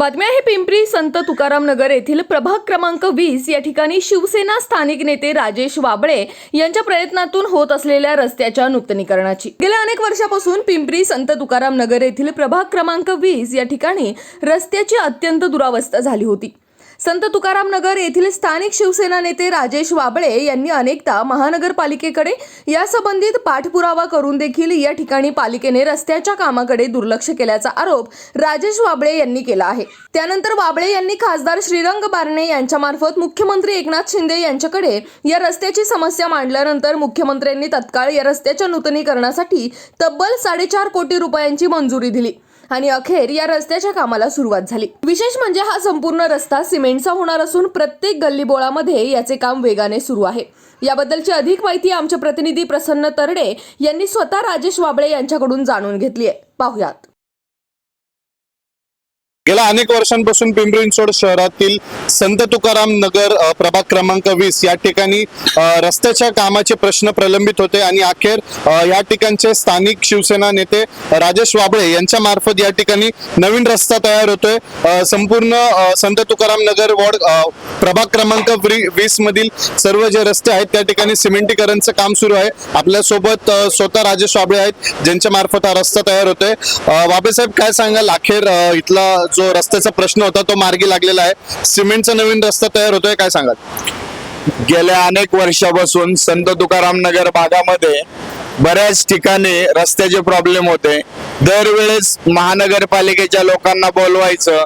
बातमी आहे पिंपरी संत तुकाराम नगर येथील प्रभाग क्रमांक वीस या ठिकाणी शिवसेना स्थानिक नेते राजेश वाबळे यांच्या प्रयत्नातून होत असलेल्या रस्त्याच्या नूतनीकरणाची. गेल्या अनेक वर्षापासून पिंपरी संत तुकाराम नगर येथील प्रभाग क्रमांक वीस या ठिकाणी रस्त्याची अत्यंत दुरावस्था झाली होती. संत तुकाराम नगर येथील स्थानिक शिवसेना नेते राजेश वाबळे यांनी अनेकदा महानगरपालिकेकडे यासंबंधित पाठपुरावा करून देखील या ठिकाणी पालिकेने रस्त्याच्या कामाकडे दुर्लक्ष केल्याचा आरोप राजेश वाबळे यांनी केला आहे. त्यानंतर वाबळे यांनी खासदार श्रीरंग बारणे यांच्यामार्फत मुख्यमंत्री एकनाथ शिंदे यांच्याकडे या रस्त्याची समस्या मांडल्यानंतर मुख्यमंत्र्यांनी तत्काळ या रस्त्याच्या नूतनीकरणासाठी तब्बल साडेचार कोटी रुपयांची मंजुरी दिली. आणि अखेर या रस्त्याच्या कामाला सुरुवात झाली. विशेष म्हणजे हा संपूर्ण रस्ता सिमेंटचा होणार असून प्रत्येक गल्लीबोळामध्ये याचे काम वेगाने सुरू आहे. याबद्दलची अधिक माहिती आमचे प्रतिनिधी प्रसन्न तरडे यांनी स्वतः राजेश वाबळे यांच्याकडून जाणून घेतली आहे पाहुयात. गेल्या अनेक वर्षांपासून पिंपरी चिंचवड शहरातील संत तुकाराम नगर प्रभाग क्रमांक वीस या ठिकाणी रस्त्याच्या कामाचे प्रश्न प्रलंबित होते आणि अखेर या ठिकाणचे स्थानिक शिवसेना नेते राजेश वाबळे यांच्या मार्फत या ठिकाणी नवीन रस्ता तयार होतोय. संपूर्ण संत तुकाराम नगर वॉर्ड प्रभाग क्रमांक वीस मधील सर्व जे रस्ते आहेत त्या ठिकाणी सिमेंटीकरणचं काम सुरू आहे. आपल्यासोबत स्वतः राजेश वाबळे आहेत ज्यांच्या मार्फत हा रस्ता तयार होतोय. वाबळे साहेब काय सांगाल? अखेर इथला जो रस्त्याचा प्रश्न होता तो मार्गी लागलेला आहे. सिमेंटचा नवीन रस्ता तयार होतोय काय सांगाल? गेल्या अनेक वर्षापासून संत तुकाराम नगर भागामध्ये बऱ्याच ठिकाणी रस्त्याचे प्रॉब्लेम होते. दरवेळेस महानगरपालिकेच्या लोकांना बोलवायचं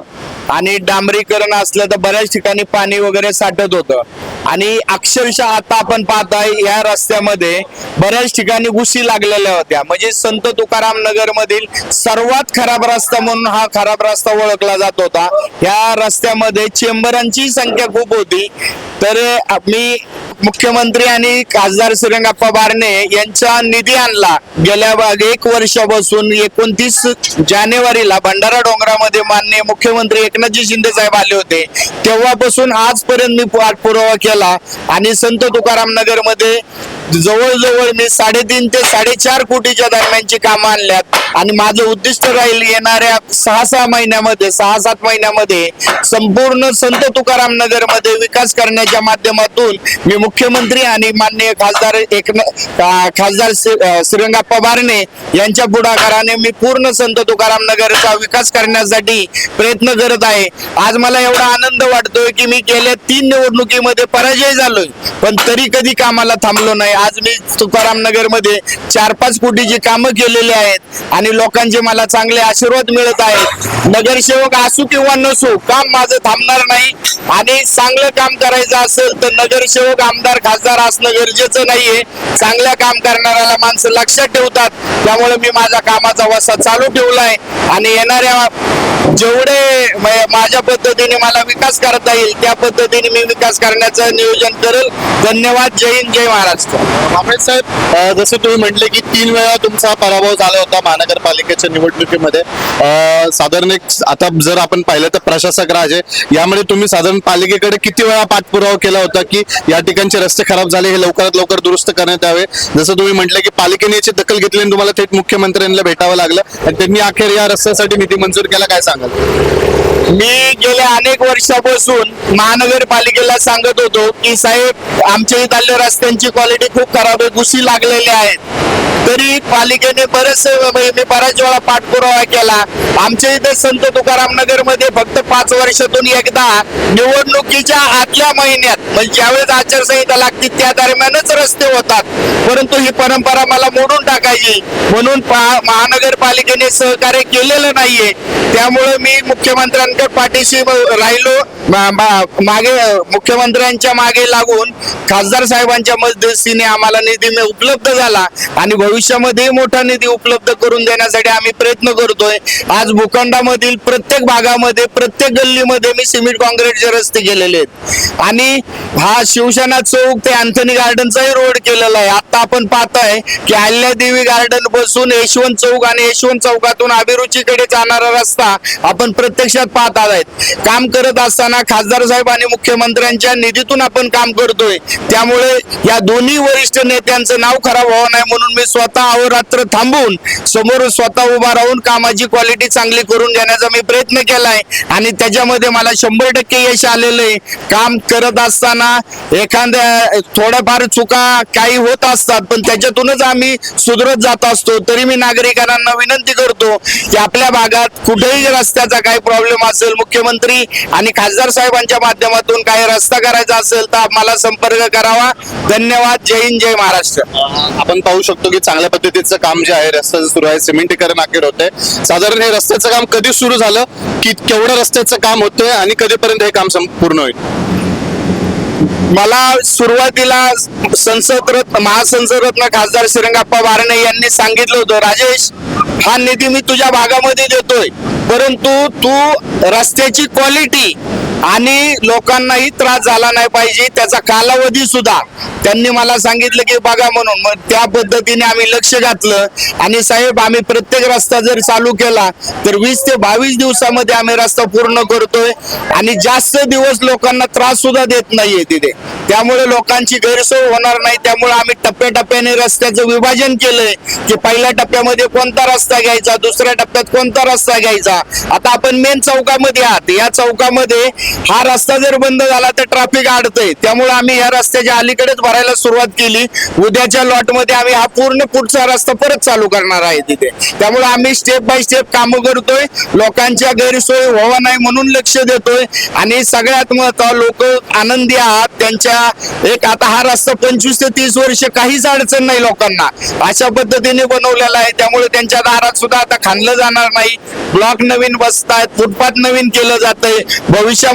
आणि डांबरीकरण असलं तर बऱ्याच ठिकाणी पाणी वगैरे साठत होतं. आणि अक्षरशः आता आपण पाहताय या रस्त्यामध्ये बऱ्याच ठिकाणी घुशी लागलेल्या होत्या. म्हणजे संत तुकाराम नगर मधील सर्वात खराब रस्ता म्हणून हा खराब रस्ता ओळखला जात होता. या रस्त्यामध्ये चेंबरांची संख्या खूप होती. तर मी मुख्यमंत्री आणि खासदार श्रीरंगाप्पा बारणे यांचा निधी आणला. गेल्या बाग एक वर्षापासून एकोणतीस जानेवारीला भंडारा डोंगरामध्ये माननीय मुख्यमंत्री एकनाथजी शिंदे साहेब आले होते. तेव्हापासून आजपर्यंत मी पाठपुरावा केला आणि संत तुकाराम नगरमध्ये जवळजवळ मी साडेतीन ते साडेचार कोटीच्या दरम्यानची कामं आणल्यात. आणि माझं उद्दिष्ट राहील येणाऱ्या सहा सहा महिन्यामध्ये सहा सात महिन्यामध्ये संपूर्ण संत तुकाराम नगरमध्ये विकास करण्याच्या माध्यमातून मी मुख्यमंत्री आणि माननीय खासदार एक खासदार श्रीरंगा अं, श्रीरंगाप्पा बारणे यांच्या पुढाकाराने मी पूर्ण संत तुकाराम नगरचा विकास करण्यासाठी प्रयत्न करत आहे. आज मला एवढा आनंद वाटतोय की मी गेल्या तीन निवडणुकीमध्ये पराजय झालोय. पण तरी कधी कामाला थांबलो नाही. आज मी तुकाराम नगरमध्ये चार पाच कोटीची कामं केलेली आहेत आणि लोकांचे मला चांगले आशीर्वाद मिळत आहेत. नगरसेवक असू किंवा नसू काम माझं थांबणार नाही. आणि चांगलं काम करायचं असेल तर नगरसेवक आमदार खासदार असणं गरजेचं नाहीये. चांगलं काम करणाऱ्याला माणसं लक्षात ठेवतात. त्यामुळे मी माझ्या कामाचा वसा चालू ठेवलाय. आणि येणाऱ्या जेवढे माझ्या पद्धतीने मला विकास करता येईल त्या पद्धतीने मी विकास करण्याचं नियोजन करेल. धन्यवाद. जय हिंद जय महाराष्ट्र. वाबळे साहेब जसं तुम्ही म्हटले की तीन वेळा तुमचा पराभव झाला होता महानगरपालिकेच्या निवडणुकीमध्ये. साधारण एक आता जर आपण पाहिलं तर प्रशासक राज आहे. यामध्ये तुम्ही साधारण पालिकेकडे किती वेळा पाठपुरावा केला होता की या ठिकाणचे रस्ते खराब झाले हे लवकरात लवकर दुरुस्त करण्यात यावे? जसं तुम्ही म्हटलं की पालिकेने याची दखल घेतली आणि तुम्हाला थेट मुख्यमंत्र्यांना भेटावं लागलं. आणि त्यांनी अखेर या रस्त्यासाठी निधी मंजूर केला काय सांगाल? मी गेल्या अनेक वर्षापासून महानगरपालिकेला सांगत होतो की साहेब आमच्या इथल्या रस्त्यांची क्वालिटी खूप खराब आहे घुसी लागलेल्या आहेत. तरी पालिकेने बरेचसे म्हणजे मी बऱ्याच वेळा पाठपुरावा केला. आमच्या इथे संत तुकाराम नगरमध्ये फक्त पाच वर्षातून एकदा निवडणुकीच्या आदल्या महिन्यात म्हणजे ज्यावेळेस आचारसंहिता लागते त्या दरम्यानच रस्ते होतात. परंतु ही परंपरा मला मोडून टाकायची. म्हणून पा- महानगरपालिकेने सहकार्य केलेलं नाहीये. त्यामुळे मी मुख्यमंत्र्यांकडे पाठीशी राहिलो. मागे मुख्यमंत्र्यांच्या मागे लागून खासदार साहेबांच्या मदतीने आम्हाला निधी उपलब्ध झाला. आणि भविष्यामध्ये मोठा निधी उपलब्ध करून देण्यासाठी आम्ही प्रयत्न करतोय. आज भूखंडामधील प्रत्येक भागामध्ये प्रत्येक गल्लीमध्ये मी सिमेंट काँक्रीटचे रस्ते केलेले आहेत. आणि हा शिवसेना चौक ते अँथनी गार्डनचाही रोड केलेला आहे. आता आपण पाहताय की अहिल्यादेवी गार्डन बसून यशवंत चौक आणि यशवंत चौकातून अभिरुचीकडे जाणारा रस्ता आपण प्रत्यक्षात पाहत आहेत. काम करत असताना खासदार साहेब आणि मुख्यमंत्र्यांच्या निधीतून आपण काम करतोय. त्यामुळे या दोन्ही वरिष्ठ नेत्यांचं नाव खराब व्हावं नाही म्हणून मी मी स्वतः अहोरात्र थांबून समोर स्वतः उभा राहून कामाची क्वालिटी चांगली करून देण्याचा मी प्रयत्न केलाय. आणि त्याच्यामध्ये मला शंभर टक्के यश आलेलं आहे काम करत असताना एखाद्या थोड्याफार चुका काही होत असतात पण त्याच्यातूनच आम्ही सुधरत जात असतो. तरी मी नागरिकांना विनंती करतो की आपल्या भागात कुठेही रस्त्याचा काही प्रॉब्लेम असेल मुख्यमंत्री आणि खासदार साहेबांच्या माध्यमातून काही रस्ता करायचा असेल तर मला संपर्क करावा. धन्यवाद. जय हिंद जय महाराष्ट्र. आपण पाहू शकतो की चांगल्या पद्धतीचं काम जे आहे रस्त्याचं सुरू आहे सिमेंटीकरण अखेर होते. साधारण हे रस्त्याचं काम कधी सुरू झालं? की केवढं रस्त्याचं काम होतंय आणि कधीपर्यंत हे काम संपूर्ण होईल? मला सुरुवातीला संसद रत्न महासंसद रत्न खासदार श्रीरंगाप्पा बारणे यांनी सांगितलं होतं राजेश हा निधी मी तुझ्या भागामध्ये देतोय. परंतु तू रस्त्याची क्वालिटी आणि लोकांनाही त्रास झाला नाही पाहिजे त्याचा कालावधी सुद्धा. त्यांनी मला सांगितलं की बघा म्हणून मग त्या पद्धतीने आम्ही लक्ष घातलं. आणि साहेब आम्ही प्रत्येक रस्ता जर चालू केला तर वीस ते बावीस दिवसामध्ये आम्ही रस्ता पूर्ण करतोय. आणि जास्त दिवस लोकांना त्रास सुद्धा देत नाहीये तिथे. त्यामुळे लोकांची गैरसोय होणार नाही. त्यामुळे आम्ही टप्प्याटप्प्याने रस्त्याचं विभाजन केलंय की पहिल्या टप्प्यामध्ये कोणता रस्ता घ्यायचा दुसऱ्या टप्प्यात कोणता रस्ता घ्यायचा. आता आपण मेन चौकामध्ये आहात. या चौकामध्ये हा रस्ता जर बंद झाला तर ट्रॅफिक अडतंय त्यामुळे आम्ही या रस्त्याच्या अलीकडेच भरायला सुरुवात केली. उद्याच्या लॉटमध्ये आम्ही हा पूर्ण पुढचा रस्ता परत चालू करणार आहे तिथे. त्यामुळे आम्ही स्टेप बाय स्टेप कामं करतोय. लोकांच्या गैरसोय व्हावा नाही म्हणून लक्ष देतोय. आणि सगळ्यात महत्त्व लोक आनंदी आहात. त्यांच्या एक आता हा रस्ता पंचवीस ते तीस वर्ष काहीच अडचण नाही लोकांना. अशा पद्धतीने बनवलेला आहे. त्यामुळे त्यांच्या दारात सुद्धा आता खाणलं जाणार नाही. ब्लॉक नवीन बसतायत. फुटपाथ नवीन केलं जातंय.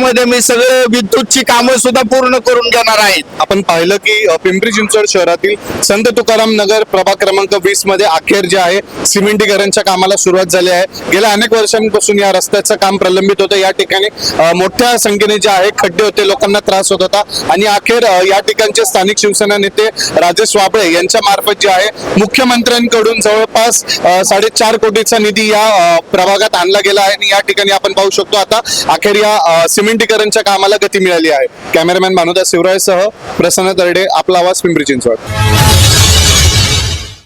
भविष्यामध्ये मी सगळे विद्युतची कामं सुद्धा पूर्ण करून घेणार आहेत आपण पाहिलं की अ, पिंपरी चिंचवड शहरातील संत तुकाराम नगर प्रभाग क्रमांक वीसमध्ये अखेर जे आहे सिमेंटीकरणच्या कामाला सुरुवात झाली आहे. गेल्या अनेक वर्षांपासून या रस्त्याचं काम प्रलंबित होतं. या ठिकाणी अ, मोठ्या संख्येने जे आहे खड्डे होते लोकांना त्रास होत होता. आणि अखेर अ, या ठिकाणचे स्थानिक शिवसेना नेते राजेश वाबळे यांच्या मार्फत जे आहे मुख्यमंत्र्यांकडून जवळपास अ, साडेचार कोटीचा निधी या अ, प्रभागात आणला गेला आहे. आणि या ठिकाणी आपण पाहू शकतो आता अखेर या सिमेंट सिमेंटीकरणच्या कामाला गती मिळाली आहे. कॅमेरामॅन भानुदास शिवरायसह प्रसन्न तरडे आपला आवाज पिंपरी चिंचवड.